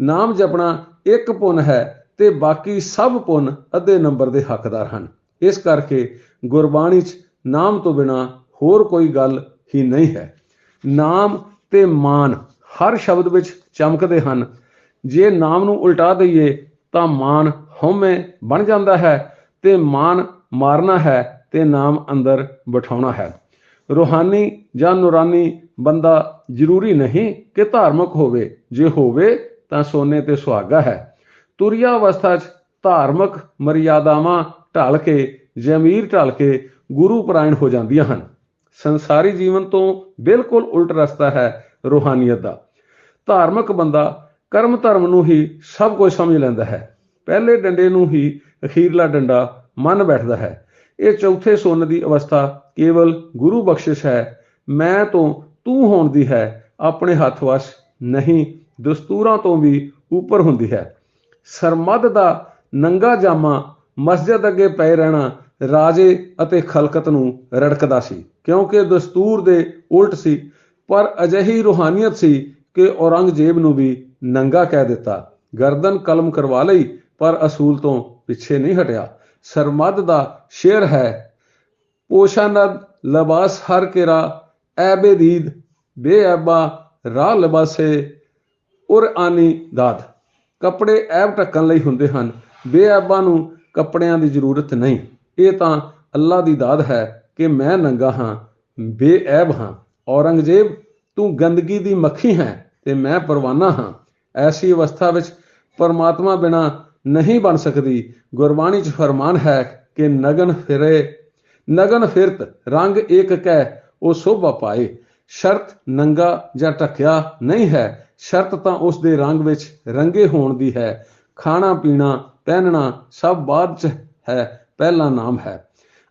ਨਾਮ ਜਪਣਾ ਇੱਕ ਪੁੰਨ ਹੈ ਤੇ ਬਾਕੀ ਸਭ ਪੁੰਨ ਅੱਧੇ ਨੰਬਰ ਦੇ ਹੱਕਦਾਰ ਹਨ। ਇਸ ਕਰਕੇ ਗੁਰਬਾਣੀ 'ਚ ਨਾਮ ਤੋਂ ਬਿਨਾ ਹੋਰ ਕੋਈ ਗੱਲ ਹੀ ਨਹੀਂ ਹੈ। ਨਾਮ ਤੇ ਮਾਨ ਹਰ ਸ਼ਬਦ ਵਿੱਚ ਚਮਕਦੇ ਹਨ। ਜੇ ਨਾਮ ਨੂੰ ਉਲਟਾ ਦਈਏ ਤਾਂ ਮਾਨ ਹਉਮੈ ਬਣ ਜਾਂਦਾ ਹੈ ਤੇ ਮਾਨ ਮਾਰਨਾ ਹੈ ਤੇ ਨਾਮ ਅੰਦਰ ਬਿਠਾਉਣਾ ਹੈ। ਰੂਹਾਨੀ ਜਾਂ ਨੂਰਾਨੀ ਬੰਦਾ ਜ਼ਰੂਰੀ ਨਹੀਂ ਕਿ ਧਾਰਮਿਕ ਹੋਵੇ। ਜੇ ਹੋਵੇ ਤਾਂ ਸੋਨੇ ਤੇ ਸੁਹਾਗਾ ਹੈ। ਤੁਰਿਆ ਅਵਸਥਾ 'ਚ ਧਾਰਮਿਕ ਮਰਿਆਦਾਵਾਂ ਢਲ ਕੇ, ਜ਼ਮੀਰ ਢਲ ਕੇ ਗੁਰੂ ਪਰਾਇਣ ਹੋ ਜਾਂਦੀਆਂ ਹਨ। ਸੰਸਾਰੀ ਜੀਵਨ ਤੋਂ ਬਿਲਕੁਲ ਉਲਟ ਰਸਤਾ ਹੈ ਰੂਹਾਨੀਅਤ ਦਾ। ਧਾਰਮਿਕ ਬੰਦਾ ਕਰਮ ਧਰਮ ਨੂੰ ਹੀ ਸਭ ਕੁਝ ਸਮਝ ਲੈਂਦਾ ਹੈ। ਪਹਿਲੇ ਡੰਡੇ ਨੂੰ ਹੀ ਅਖੀਰਲਾ ਡੰਡਾ ਮੰਨ ਬੈਠਦਾ ਹੈ। ਇਹ ਚੌਥੇ ਸੁੰਨ ਦੀ ਅਵਸਥਾ ਕੇਵਲ ਗੁਰੂ ਬਖਸ਼ਿਸ਼ ਹੈ। ਮੈਂ ਤੋਂ ਤੂੰ ਹੋਣ ਦੀ ਹੈ। ਆਪਣੇ ਹੱਥ ਵਸ ਨਹੀਂ ਦਸਤੂਰਾਂ ਤੋਂ ਵੀ ਉੱਪਰ ਹੁੰਦੀ ਹੈ। ਸਰਮਦ ਦਾ ਨੰਗਾ ਜਾਮਾ ਮਸਜਿਦ ਅੱਗੇ ਪਏ ਰਹਿਣਾ ਰਾਜੇ ਅਤੇ ਖਲਕਤ ਨੂੰ ਰੜਕਦਾ ਸੀ, ਕਿਉਂਕਿ ਦਸਤੂਰ ਦੇ ਉਲਟ ਸੀ, ਪਰ ਅਜਿਹੀ ਰੂਹਾਨੀਅਤ ਸੀ ਕਿ ਔਰੰਗਜ਼ੇਬ ਨੂੰ ਵੀ ਨੰਗਾ ਕਹਿ ਦਿੱਤਾ। ਗਰਦਨ ਕਲਮ ਕਰਵਾ ਲਈ, ਪਰ ਅਸੂਲ ਤੋਂ ਪਿੱਛੇ ਨਹੀਂ ਹਟਿਆ। ਸਰਮਦ ਦਾ ਸ਼ੇਰ ਹੈ ਪੋਸ਼ਾਨਦ ਲਬਾਸ ਹਰ ਕਿਰਾ, ਐਬੇਦੀਦ ਬੇਅਬਾ ਰਾਹ ਲਬਾਸੇ ਉਰ ਆਨੀ ਦਾਦ। ਕੱਪੜੇ ਐਬ ਢੱਕਣ ਲਈ ਹੁੰਦੇ ਹਨ। ਬੇਅਬਾ ਨੂੰ ਕੱਪੜਿਆਂ ਦੀ ਜ਼ਰੂਰਤ ਨਹੀਂ। ਇਹ ਤਾਂ ਅੱਲਾ ਦੀ ਦਾਦ ਹੈ ਕਿ ਮੈਂ ਨੰਗਾ ਹਾਂ ਬੇਅਬ ਹਾਂ। ਔਰੰਗਜ਼ੇਬ, ਤੂੰ ਗੰਦਗੀ ਦੀ ਮੱਖੀ ਹੈ ਤੇ ਮੈਂ ਪਰਵਾਨਾ ਹਾਂ। ਐਸੀ ਅਵਸਥਾ ਵਿੱਚ ਪਰਮਾਤਮਾ ਬਿਨਾ ਨਹੀਂ ਬਣ ਸਕਦੀ। ਗੁਰਬਾਣੀ 'ਚ ਫਰਮਾਨ ਹੈ ਕਿ ਨਗਨ ਫਿਰੇ, ਨਗਨ ਫਿਰਤ, ਰੰਗ ਏਕ ਕਹਿ ਉਹ ਸੋਭਾ ਪਾਏ। ਸ਼ਰਤ ਨੰਗਾ ਜਾਂ ਢੱਕਿਆ ਨਹੀਂ ਹੈ। ਸ਼ਰਤ ਤਾਂ ਉਸ ਦੇ ਰੰਗ ਵਿੱਚ ਰੰਗੇ ਹੋਣ ਦੀ ਹੈ। ਖਾਣਾ, ਪੀਣਾ, ਪਹਿਨਣਾ ਸਭ ਬਾਅਦ 'ਚ ਹੈ, ਪਹਿਲਾ ਨਾਮ ਹੈ।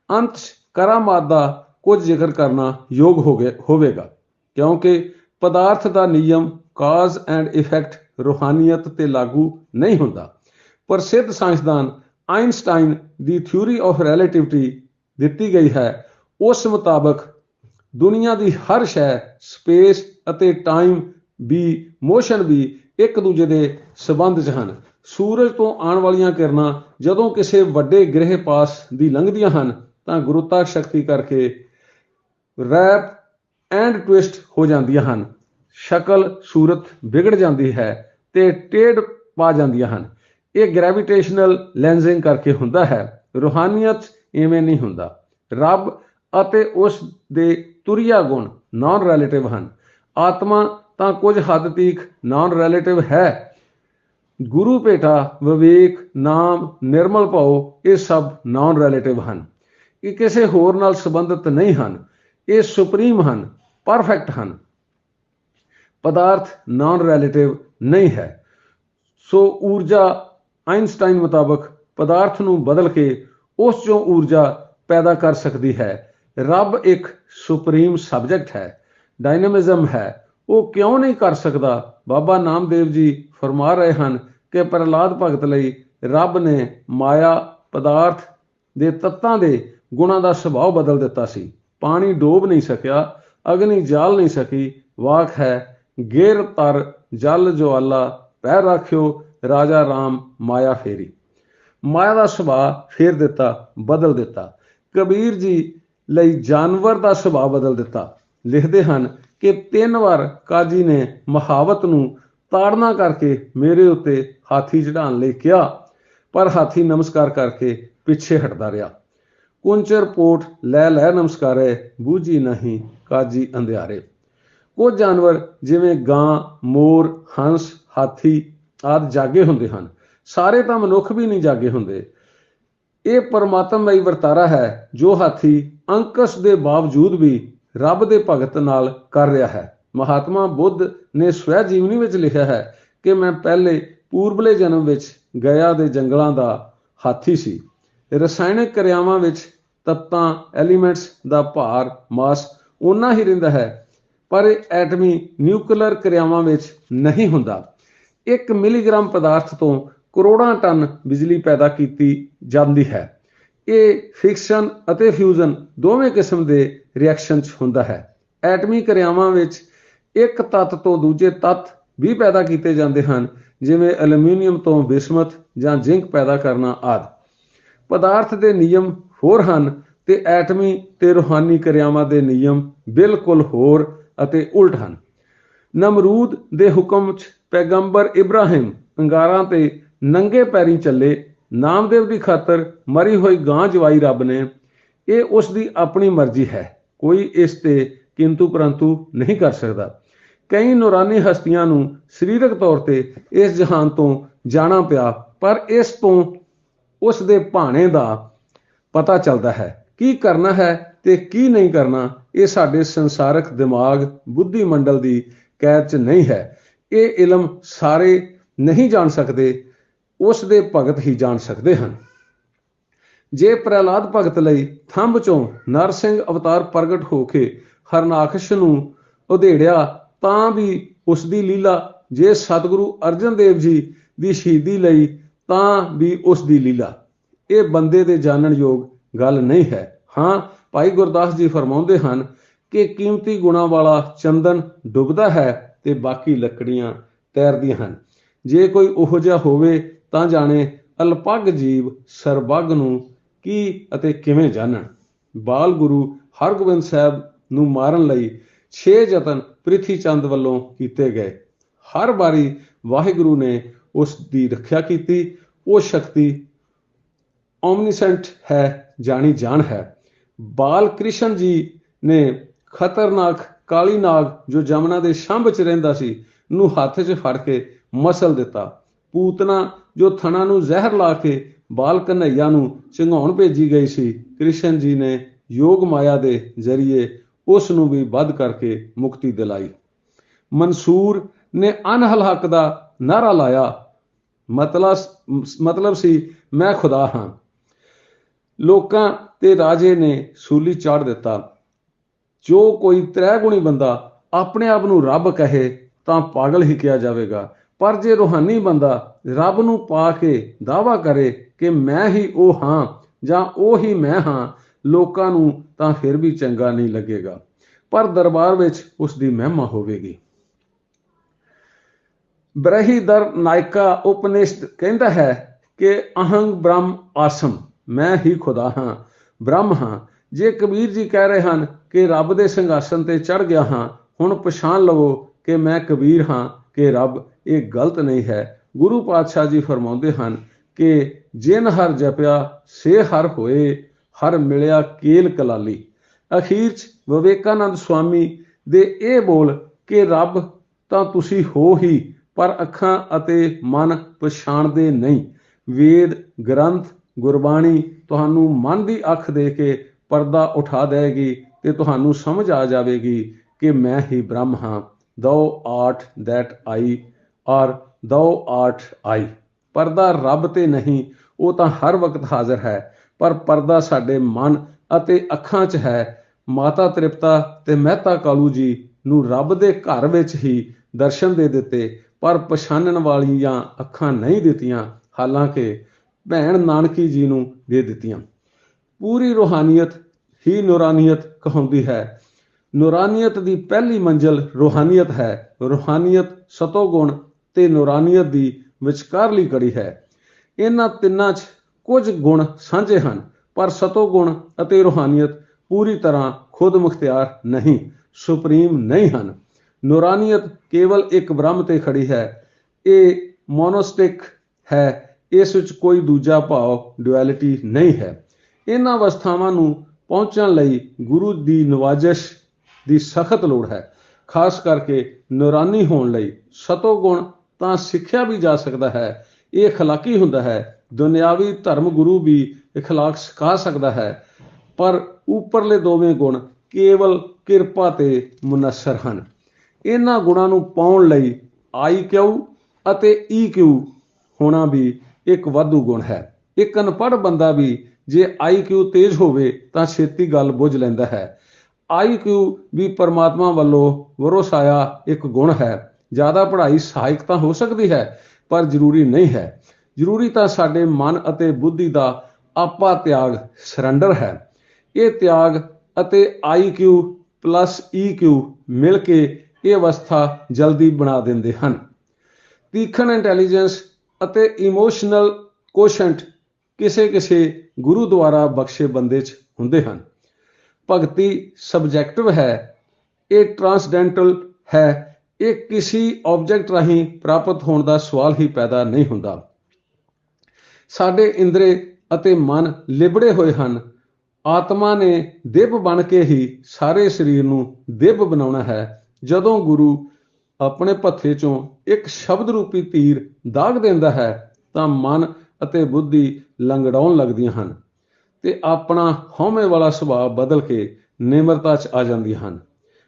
ਅੰਤ ਕਰਾਮਾਤ ਦਾ ਕੁਝ ਜ਼ਿਕਰ ਕਰਨਾ ਯੋਗ ਹੋਵੇਗਾ, ਕਿਉਂਕਿ ਪਦਾਰਥ ਦਾ ਨਿਯਮ ਕਾਜ਼ ਐਂਡ ਇਫੈਕਟ ਰੂਹਾਨੀਅਤ ਤੇ ਲਾਗੂ ਨਹੀਂ ਹੁੰਦਾ। ਪ੍ਰਸਿੱਧ ਸਾਇੰਸਦਾਨ ਆਇਨਸਟਾਈਨ ਦੀ ਥਿਊਰੀ ਆਫ ਰਿਲੇਟਿਵਿਟੀ ਦਿੱਤੀ ਗਈ ਹੈ। ਉਸ ਮੁਤਾਬਕ ਦੁਨੀਆ ਦੀ ਹਰ ਸ਼ੈ, ਸਪੇਸ ਅਤੇ ਟਾਈਮ ਵੀ, ਮੋਸ਼ਨ ਵੀ ਇੱਕ ਦੂਜੇ ਦੇ ਸਬੰਧ 'ਚ ਹਨ। ਸੂਰਜ ਤੋਂ ਆਉਣ ਵਾਲੀਆਂ ਕਿਰਨਾਂ ਜਦੋਂ ਕਿਸੇ ਵੱਡੇ ਗ੍ਰਹਿ ਪਾਸ ਦੀ ਲੰਘਦੀਆਂ ਹਨ, ਤਾਂ ਗੁਰੂਤਾ ਸ਼ਕਤੀ ਕਰਕੇ ਰੈਪ ਐਂਡ ਟਵਿਸਟ ਹੋ ਜਾਂਦੀਆਂ ਹਨ। ਸ਼ਕਲ ਸੂਰਤ ਵਿਗੜ ਜਾਂਦੀ ਹੈ ਤੇ ਟੇਢ ਪਾ ਜਾਂਦੀਆਂ ਹਨ। ਇਹ ਗ੍ਰੈਵਿਟੇਸ਼ਨਲ ਲੈਂਸਿੰਗ ਕਰਕੇ ਹੁੰਦਾ ਹੈ। ਰੂਹਾਨੀਅਤ ਐਵੇਂ ਨਹੀਂ ਹੁੰਦਾ। ਰੱਬ ਅਤੇ ਉਸ ਦੇ ਤੁਰਿਆ ਗੁਣ ਨਾਨ ਰਿਲੇਟਿਵ ਹਨ। ਆਤਮਾ ਤਾਂ ਕੁਝ ਹੱਦ ਤੀਕ ਨਾਨ ਰਿਲੇਟਿਵ ਹੈ। ਗੁਰੂ ਭੇਟਾ, ਵਿਵੇਕ, ਨਾਮ, ਨਿਰਮਲ ਭਾਉ, ਇਹ ਸਭ ਨਾਨ ਰਿਲੇਟਿਵ ਹਨ। ਇਹ ਕਿਸੇ ਹੋਰ ਨਾਲ ਸੰਬੰਧਿਤ ਨਹੀਂ ਹਨ। ਇਹ ਸੁਪਰੀਮ ਹਨ ਪਰਫੈਕਟ ਹਨ। ਪਦਾਰਥ ਨਾਨ ਰਿਲੇਟਿਵ ਨਹੀਂ ਹੈ। ਸੋ ਊਰਜਾ ਆਇਨਸਟਾਈਨ ਮੁਤਾਬਕ ਪਦਾਰਥ ਨੂੰ ਬਦਲ ਕੇ ਉਸ ਚੋਂ ਊਰਜਾ ਪੈਦਾ ਕਰ ਸਕਦੀ ਹੈ। ਰੱਬ ਇੱਕ ਸੁਪਰੀਮ ਸਬਜੈਕਟ ਹੈ, ਡਾਇਨਾਮਿਜ਼ਮ ਹੈ। ਉਹ ਕਿਉਂ ਨਹੀਂ ਕਰ ਸਕਦਾ? ਬਾਬਾ ਨਾਮਦੇਵ ਜੀ ਫਰਮਾ ਰਹੇ ਹਨ ਕਿ ਪ੍ਰਹਲਾਦ ਭਗਤ ਲਈ ਰੱਬ ਨੇ ਮਾਇਆ ਪਦਾਰਥ ਦੇ ਤੱਤਾਂ ਦੇ ਗੁਣਾਂ ਦਾ ਸੁਭਾਅ ਬਦਲ ਦਿੱਤਾ ਸੀ। ਪਾਣੀ ਡੋਬ ਨਹੀਂ ਸਕਿਆ, ਅਗਨੀ ਜਾਲ ਨਹੀਂ ਸਕੀ। ਵਾਕ ਹੈ, ਗੇਰ ਤਰ ਜਲ ਜਵਾਲਾ ਪੈਰ ਰੱਖਿਓ ਰਾਜਾ ਰਾਮ, ਮਾਇਆ ਫੇਰੀ। ਮਾਇਆ ਦਾ ਸੁਭਾਅ ਫੇਰ ਦਿੱਤਾ, ਬਦਲ ਦਿੱਤਾ। ਕਬੀਰ ਜੀ ਲਈ ਜਾਨਵਰ ਦਾ ਸੁਭਾਅ ਬਦਲ ਦਿੱਤਾ। ਲਿਖਦੇ ਹਨ ਕਿ ਤਿੰਨ ਵਾਰ ਕਾਜੀ ਨੇ ਮਹਾਵਤ ਨੂੰ ਤਾੜਨਾ ਕਰਕੇ ਮੇਰੇ ਉੱਤੇ ਹਾਥੀ ਚੜਾਉਣ ਲਈ ਕਿਹਾ, ਪਰ ਹਾਥੀ ਨਮਸਕਾਰ ਕਰਕੇ ਪਿੱਛੇ ਹਟਦਾ ਰਿਹਾ। ਕੁੰਚਰ ਪੋਟ ਲੈ ਲੈ ਨਮਸਕਾਰੇ, ਬੂਝੀ ਨਹੀਂ ਕਾਜੀ ਅੰਧਿਆਰੇ। ਕੁਝ ਜਾਨਵਰ ਜਿਵੇਂ ਗਾਂ, ਮੋਰ, ਹੰਸ, ਹਾਥੀ ਆਦਿ ਜਾਗੇ ਹੁੰਦੇ ਹਨ। ਸਾਰੇ ਤਾਂ ਮਨੁੱਖ ਵੀ ਨਹੀਂ ਜਾਗੇ ਹੁੰਦੇ। ਇਹ ਪਰਮਾਤਮਾ ਦਾ ਵਰਤਾਰਾ ਹੈ, ਜੋ ਹਾਥੀ ਅੰਕਸ ਦੇ ਬਾਵਜੂਦ ਵੀ ਰੱਬ ਦੇ ਭਗਤ ਨਾਲ ਕਰ ਰਿਹਾ ਹੈ। ਮਹਾਤਮਾ ਬੁੱਧ ਨੇ ਸਵੈ ਜੀਵਨੀ ਵਿੱਚ ਲਿਖਿਆ ਹੈ ਕਿ ਮੈਂ ਪਹਿਲੇ ਪੂਰਬਲੇ ਜਨਮ ਵਿੱਚ ਗਿਆ ਦੇ ਜੰਗਲਾਂ ਦਾ ਹਾਥੀ ਸੀ। ਰਸਾਇਣਿਕ ਕਿਰਿਆਵਾਂ ਵਿੱਚ ਤੱਤਾਂ, ਐਲੀਮੈਂਟਸ ਦਾ ਭਾਰ, ਮਾਸ ਉਨਾ ਹੀ ਰਹਿੰਦਾ ਹੈ, ਪਰ ਇਹ ਐਟਮੀ ਨਿਊਕਲੀਅਰ ਕਿਰਿਆਵਾਂ ਵਿੱਚ ਨਹੀਂ ਹੁੰਦਾ। 1 ਮਿਲੀਗ੍ਰਾਮ ਪਦਾਰਥ ਤੋਂ ਕਰੋੜਾਂ ਟਨ ਬਿਜਲੀ ਪੈਦਾ ਕੀਤੀ ਜਾਂਦੀ ਹੈ। ਇਹ ਫਿਕਸ਼ਨ ਅਤੇ ਫਿਊਜ਼ਨ ਦੋਵੇਂ ਕਿਸਮ ਦੇ ਰਿਐਕਸ਼ਨ 'ਚ ਹੁੰਦਾ ਹੈ। ਐਟਮੀ ਕਿਰਿਆਵਾਂ ਵਿੱਚ ਇੱਕ ਤੱਤ ਤੋਂ ਦੂਜੇ ਤੱਤ ਵੀ ਪੈਦਾ ਕੀਤੇ ਜਾਂਦੇ ਹਨ, ਜਿਵੇਂ ਐਲੂਮੀਨੀਅਮ ਤੋਂ ਬਿਸਮਤ ਜਾਂ ਜ਼ਿੰਕ ਪੈਦਾ ਕਰਨਾ ਆਦਿ। ਪਦਾਰਥ ਦੇ ਨਿਯਮ ਹੋਰ ਹਨ ਤੇ ਐਟਮੀ ਤੇ ਰੂਹਾਨੀ ਕਿਰਿਆਵਾਂ ਦੇ ਨਿਯਮ ਬਿਲਕੁਲ ਹੋਰ ਅਤੇ ਉਲਟ ਹਨ। ਨਮਰੂਦ ਦੇ ਹੁਕਮ 'ਚ ਪੈਗੰਬਰ ਇਬਰਾਹਿਮ, ਅੰਗਾਰਾਂ ਤੇ ਨੰਗੇ ਪੈਰੀ ਚੱਲੇ ਨਾਮਦੇਵ ਦੀ ਖਾਤਰ ਮਰੀ ਹੋਈ ਗਾਂ ਜਵਾਈ ਰੱਬ ਨੇ, ਇਹ ਉਸ ਦੀ ਆਪਣੀ ਮਰਜ਼ੀ ਹੈ। ਕੋਈ ਇਸ ਤੇ ਕਿੰਤੂ ਪਰੰਤੂ ਨਹੀਂ ਕਰ ਸਕਦਾ। ਕਈ ਨੂਰਾਨੀ ਹਸਤੀਆਂ ਨੂੰ ਸਰੀਰਕ ਤੌਰ ਤੇ ਇਸ ਜਹਾਨ ਤੋਂ ਜਾਣਾ ਪਿਆ, ਪਰ ਇਸ ਤੋਂ ਉਸ ਦੇ ਭਾਣੇ ਦਾ ਪਤਾ ਚੱਲਦਾ ਹੈ। ਕੀ ਕਰਨਾ ਹੈ ਤੇ ਕੀ ਨਹੀਂ ਕਰਨਾ, ਇਹ ਸਾਡੇ ਸੰਸਾਰਕ ਦਿਮਾਗ ਬੁੱਧੀ ਮੰਡਲ ਦੀ ਕੈਦ 'ਚ ਨਹੀਂ ਹੈ। ਇਹ ਇਲਮ ਸਾਰੇ ਨਹੀਂ ਜਾਣ ਸਕਦੇ। ਉਸ ਦੇ ਭਗਤ ਹੀ ਜਾਣ ਸਕਦੇ ਹਨ। ਜੇ ਪ੍ਰਹਿਲਾਦ ਭਗਤ ਲਈ ਥੰਬ ਚੋਂ ਨਰਸਿੰਘ ਅਵਤਾਰ ਪ੍ਰਗਟ ਹੋ ਕੇ ਹਰਨਾਕਸ਼ ਨੂੰ ਉਧੇੜਿਆ, ਤਾਂ ਵੀ ਉਸ ਦੀ ਲੀਲਾ, ਜੇ ਸਤਿਗੁਰੂ ਅਰਜਨ ਦੇਵ ਜੀ ਦੀ ਸ਼ਹੀਦੀ ਲਈ, ਤਾਂ ਵੀ ਉਸ ਦੀ ਲੀਲਾ। ਇਹ ਬੰਦੇ ਦੇ ਜਾਣਨ ਯੋਗ ਗੱਲ ਨਹੀਂ ਹੈ। ਹਾਂ, ਭਾਈ ਗੁਰਦਾਸ ਜੀ ਫਰਮਾਉਂਦੇ ਹਨ ਕਿ ਕੀਮਤੀ ਗੁਣਾ ਵਾਲਾ ਚੰਦਨ ਡੁੱਬਦਾ ਹੈ ਤੇ ਬਾਕੀ ਲੱਕੜੀਆਂ ਤੈਰਦੀਆਂ ਹਨ। ਜੇ ਕੋਈ ਉਹ ਜਿਹਾ ਹੋਵੇ ਤਾਂ ਜਾਣੇ ਅਲਪਗ ਜੀਵ ਸਰਬੱਗ ਨੂੰ ਕੀ ਅਤੇ ਕਿਵੇਂ ਜਾਣਨ ਬਾਲ ਗੁਰੂ ਹਰਗੋਬਿੰਦ ਸਾਹਿਬ ਨੂੰ ਮਾਰਨ ਲਈ 6 ਯਤਨ ਪ੍ਰਿਥੀ ਚੰਦ ਵੱਲੋਂ ਕੀਤੇ ਗਏ। ਹਰ ਵਾਰੀ ਵਾਹਿਗੁਰੂ ਨੇ ਉਸ ਦੀ ਰੱਖਿਆ ਕੀਤੀ। ਉਹ ਸ਼ਕਤੀ ਓਮਨੀਸੈਂਟ ਹੈ, ਜਾਣੀ ਜਾਣ ਹੈ। ਬਾਲ ਕ੍ਰਿਸ਼ਨ ਜੀ ਨੇ ਖਤਰਨਾਕ ਕਾਲੀ ਨਾਗ ਜੋ ਜਮਨਾ ਦੇ ਸ਼ੰਭ 'ਚ ਰਹਿੰਦਾ ਸੀ, ਨੂੰ ਹੱਥ 'ਚ ਫੜ ਕੇ ਮਸਲ ਦਿੱਤਾ। ਪੂਤਨਾ, ਜੋ ਥਣਾ ਨੂੰ ਜ਼ਹਿਰ ਲਾ ਕੇ ਬਾਲ ਕਨਈਆ ਨੂੰ ਚੰਗਾਉਣ ਭੇਜੀ ਗਈ ਸੀ, ਕ੍ਰਿਸ਼ਨ ਜੀ ਨੇ ਯੋਗ ਮਾਇਆ ਦੇ ਜ਼ਰੀਏ ਉਸ ਨੂੰ ਵੀ ਵੱਧ ਕਰਕੇ ਮੁਕਤੀ ਦਿਲਾਈ। ਮਨਸੂਰ ਨੇ ਅਨਹਲ ਹੱਕ ਦਾ ਨਾਰਾ ਲਾਇਆ। ਮਤਲਬ ਮਤਲਬ ਸੀ, ਮੈਂ ਖੁਦਾ ਹਾਂ। ਲੋਕਾਂ ਤੇ ਰਾਜੇ ਨੇ ਸੂਲੀ ਚਾੜ ਦਿੱਤਾ। ਜੋ ਕੋਈ ਤ੍ਰੈ ਗੁਣੀ ਬੰਦਾ ਆਪਣੇ ਆਪ ਨੂੰ ਰੱਬ ਕਹੇ, ਤਾਂ ਪਾਗਲ ਹੀ ਕਿਹਾ ਜਾਵੇਗਾ। ਪਰ ਜੇ ਰੋਹਾਨੀ ਬੰਦਾ ਰੱਬ ਨੂੰ ਪਾ ਕੇ ਦਾਵਾ ਕਰੇ ਕਿ ਮੈਂ ਹੀ ਉਹ ਹਾਂ ਜਾਂ ਉਹ ਹੀ ਮੈਂ ਹਾਂ, ਲੋਕਾਂ ਨੂੰ ਤਾਂ ਫਿਰ ਵੀ ਚੰਗਾ ਨਹੀਂ ਲੱਗੇਗਾ। ਪਰ ਦਰਬਾਰ ਵਿੱਚ ਉਸ ਦੀ ਮਹਿਮਾ ਹੋਵੇਗੀ। ਬ੍ਰਹੀਦਰ ਨਾਇਕਾ ਉਪਨਿਸ਼ਦ ਕਹਿੰਦਾ ਹੈ ਕਿ ਅਹੰਗ ਬ੍ਰਹਮ ਆਸਮ, ਮੈਂ ਹੀ ਖੁਦਾ ਹਾਂ, ਬ੍ਰਹਮ ਹਾਂ। ਜੇ ਕਬੀਰ ਜੀ ਕਹਿ ਰਹੇ ਹਨ ਕਿ ਰੱਬ ਦੇ ਸੰਘਾਸਨ ਤੇ ਚੜ ਗਿਆ ਹਾਂ, ਹੁਣ ਪਛਾਣ ਲਵੋ ਕਿ ਮੈਂ ਕਬੀਰ ਹਾਂ ਕਿ ਰੱਬ ਇਹ ਗਲਤ ਨਹੀਂ ਹੈ। ਗੁਰੂ ਪਾਤਸ਼ਾਹ ਜੀ ਫਰਮਾਉਂਦੇ ਹਨ ਕਿ ਜਿਨ ਹਰ ਜਪਿਆ, ਸੇ ਹਰ ਹੋਏ, ਹਰ ਮਿਲਿਆ ਕੇਲ ਕਲਾਲੀ। ਅਖੀਰ ਚ ਵਿਵੇਕਾਨੰਦ ਸੁਆਮੀ ਦੇ ਇਹ ਬੋਲ ਕਿ ਰੱਬ ਤਾਂ ਤੁਸੀਂ ਹੋ ਹੀ, ਪਰ ਅੱਖਾਂ ਅਤੇ ਮਨ ਪਛਾਣਦੇ ਨਹੀਂ। ਵੇਦ, ਗ੍ਰੰਥ, ਗੁਰਬਾਣੀ ਤੁਹਾਨੂੰ ਮਨ ਦੀ ਅੱਖ ਦੇ ਕੇ ਪਰਦਾ ਉਠਾ ਦੇਗੀ ਤੇ ਤੁਹਾਨੂੰ ਸਮਝ ਆ ਜਾਵੇਗੀ ਕਿ ਮੈਂ ਹੀ ਬ੍ਰਹਮ ਹਾਂ। Thou art that I or thou art I ਪਰਦਾ ਰੱਬ ਤੇ ਨਹੀਂ, ਉਹ ਤਾਂ ਹਰ ਵਕਤ ਹਾਜ਼ਰ ਹੈ। ਪਰ ਪਰਦਾ ਸਾਡੇ ਮਨ ਅਤੇ ਅੱਖਾਂ 'ਚ ਹੈ। ਮਾਤਾ ਤ੍ਰਿਪਤਾ ਤੇ ਮਹਿਤਾ ਕਾਲੂ ਜੀ ਨੂੰ ਰੱਬ ਦੇ ਘਰ ਵਿੱਚ ਹੀ ਦਰਸ਼ਨ ਦੇ ਦਿੱਤੇ। ਪਰ ਪਛਾਣਨ ਵਾਲੀਆਂ ਅੱਖਾਂ ਨਹੀਂ ਦਿੱਤੀਆਂ। ਹਾਲਾਂਕਿ ਭੈਣ ਨਾਨਕੀ ਜੀ ਨੂੰ ਦੇ ਦਿੱਤੀਆਂ। ਪੂਰੀ ਰੂਹਾਨੀਅਤ ਹੀ ਨੂਰਾਨੀਅਤ ਕਹਾਉਂਦੀ ਹੈ। ਨੂਰਾਨੀਅਤ ਦੀ ਪਹਿਲੀ ਮੰਜ਼ਲ ਰੂਹਾਨੀਅਤ ਹੈ। ਰੂਹਾਨੀਅਤ ਸਤੋਗੁਣ ਤੇ ਨੂਰਾਨੀਅਤ ਦੀ ਵਿਚਕਾਰਲੀ ਕੜੀ ਹੈ। ਇਹਨਾਂ ਤਿੰਨਾਂ 'ਚ ਕੁਝ ਗੁਣ ਸਾਂਝੇ ਹਨ, ਪਰ ਸਤੋਗੁਣ ਅਤੇ ਰੂਹਾਨੀਅਤ ਪੂਰੀ ਤਰ੍ਹਾਂ ਖੁਦ ਮੁਖਤਿਆਰ ਨਹੀਂ, ਸੁਪਰੀਮ ਨਹੀਂ ਹਨ। ਨੂਰਾਨੀਅਤ ਕੇਵਲ ਇੱਕ ਬ੍ਰਹਮ ਤੇ ਖੜੀ ਹੈ। ਇਹ ਮੋਨੋਸਟਿਕ ਹੈ। ਇਸ ਵਿੱਚ ਕੋਈ ਦੂਜਾ ਭਾਵ ਡੁਐਲਿਟੀ ਨਹੀਂ ਹੈ। ਇਹਨਾਂ ਅਵਸਥਾਵਾਂ ਨੂੰ ਪਹੁੰਚਣ ਲਈ ਗੁਰੂ ਦੀ ਨਵਾਜ਼ਿਸ਼ ਦੀ ਸਖਤ ਲੋੜ ਹੈ ਖਾਸ ਕਰਕੇ ਨੂਰਾਨੀ ਹੋਣ ਲਈ ਸਤੋਗੁਣ ਤਾਂ ਸਿੱਖਿਆ ਵੀ ਜਾ ਸਕਦਾ ਹੈ ਇਹ اخلاقی ਹੁੰਦਾ ਹੈ ਦੁਨਿਆਵੀ ਧਰਮ ਗੁਰੂ ਵੀ اخلاق ਸਿਖਾ ਸਕਦਾ ਹੈ ਪਰ ਉੱਪਰਲੇ ਦੋਵੇਂ ਗੁਣ ਕੇਵਲ ਕਿਰਪਾ ਤੇ ਮੁਨਸਰ ਹਨ ਇਹਨਾਂ ਗੁਣਾਂ ਨੂੰ ਪਾਉਣ ਲਈ ਆਈਕਿਊ ਅਤੇ ਈਕਿਊ ਹੋਣਾ ਵੀ ਇੱਕ ਵਾਧੂ ਗੁਣ ਹੈ ਇੱਕ ਅਨਪੜ੍ਹ ਬੰਦਾ ਵੀ ਜੇ ਆਈਕਿਊ ਤੇਜ਼ ਹੋਵੇ ਤਾਂ ਛੇਤੀ ਗੱਲ ਬੁੱਝ ਲੈਂਦਾ ਹੈ ਆਈਕਿਊ ਵੀ ਪਰਮਾਤਮਾ ਵੱਲੋਂ ਵਰੋਸਾਇਆ ਇੱਕ ਗੁਣ ਹੈ। ਜ਼ਿਆਦਾ ਪੜ੍ਹਾਈ ਸਹਾਇਕ ਤਾਂ ਹੋ ਸਕਦੀ ਹੈ, ਪਰ ਜ਼ਰੂਰੀ ਨਹੀਂ ਹੈ। ਜ਼ਰੂਰੀ ਤਾਂ ਸਾਡੇ ਮਨ ਅਤੇ ਬੁੱਧੀ ਦਾ ਆਪਾ ਤਿਆਗ ਸਰੈਂਡਰ ਹੈ। ਇਹ ਤਿਆਗ ਅਤੇ I Q plus E Q ਮਿਲ ਕੇ ਇਹ ਅਵਸਥਾ ਜਲਦੀ ਬਣਾ ਦਿੰਦੇ ਹਨ। ਤੀਖਣ ਇੰਟੈਲੀਜੈਂਸ ਅਤੇ ਇਮੋਸ਼ਨਲ ਕੋਸ਼ੈਂਟ ਕਿਸੇ ਕਿਸੇ ਗੁਰੂ ਦੁਆਰਾ ਬਖਸ਼ੇ ਬੰਦੇ 'ਚ ਹੁੰਦੇ ਹਨ। ਭਗਤੀ ਸਬਜੈਕਟਿਵ ਹੈ, ਇਹ ਟਰਾਂਸਡੈਂਟਲ ਹੈ, ਇਹ ਕਿਸੇ ਆਬਜੈਕਟ ਰਾਹੀਂ ਪ੍ਰਾਪਤ ਹੋਣ ਦਾ ਸਵਾਲ ਹੀ ਪੈਦਾ ਨਹੀਂ ਹੁੰਦਾ। ਸਾਡੇ ਇੰਦਰੇ ਅਤੇ ਮਨ ਲਿਬੜੇ ਹੋਏ ਹਨ। ਆਤਮਾ ਨੇ ਦੇਵ ਬਣ ਕੇ ਹੀ ਸਾਰੇ ਸਰੀਰ ਨੂੰ ਦਿਵ ਬਣਾਉਣਾ ਹੈ। ਜਦੋਂ ਗੁਰੂ ਆਪਣੇ ਪੱਥੇ ਚੋਂ ਇੱਕ ਸ਼ਬਦ ਰੂਪੀ ਤੀਰ ਦਾਗ ਦਿੰਦਾ ਹੈ, ਤਾਂ ਮਨ ਅਤੇ ਬੁੱਧੀ ਲੰਗੜਾਉਣ ਲੱਗਦੀਆਂ ਹਨ। ਤੇ ਆਪਣਾ ਹਉਮੈ ਵਾਲਾ ਸੁਭਾਅ ਬਦਲ ਕੇ ਨਿਮਰਤਾ 'ਚ ਆ ਜਾਂਦੀਆਂ ਹਨ।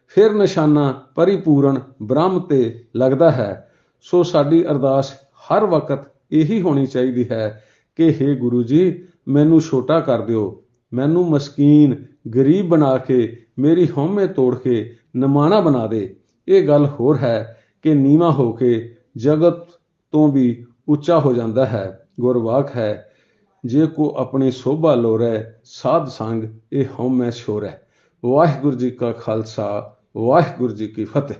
ਫਿਰ ਨਿਸ਼ਾਨਾ ਪਰਿਪੂਰਨ ਬ੍ਰਹਮ ਤੇ ਲੱਗਦਾ ਹੈ। ਸੋ ਸਾਡੀ ਅਰਦਾਸ ਹਰ ਵਕਤ ਇਹੀ ਹੋਣੀ ਚਾਹੀਦੀ ਹੈ ਕਿ हे ਗੁਰੂ ਜੀ, ਮੈਨੂੰ ਛੋਟਾ ਕਰ ਦਿਓ। ਮੈਨੂੰ ਮਸਕੀਨ, ਗਰੀਬ ਬਣਾ ਕੇ, ਮੇਰੀ ਹਉਮੈ ਤੋੜ ਕੇ ਨਮਾਣਾ ਬਣਾ ਦੇ। ਇਹ ਗੱਲ ਹੋਰ ਹੈ ਕਿ ਨੀਵਾ ਹੋ ਕੇ ਜਗਤ ਤੋਂ ਵੀ ਉੱਚਾ ਹੋ ਜਾਂਦਾ ਹੈ। ਗੁਰਵਾਕ ਹੈ ਜੇ ਕੋ ਆਪਣੀ ਸੋਭਾ ਲੋਰੈ, ਸਾਧ ਸੰਗ, ਇਹ ਹਉਮੈ ਛੋਰੈ। ਵਾਹਿਗੁਰੂ ਜੀ ਕਾ ਖਾਲਸਾ, ਵਾਹਿਗੁਰੂ ਜੀ ਕੀ ਫਤਿਹ।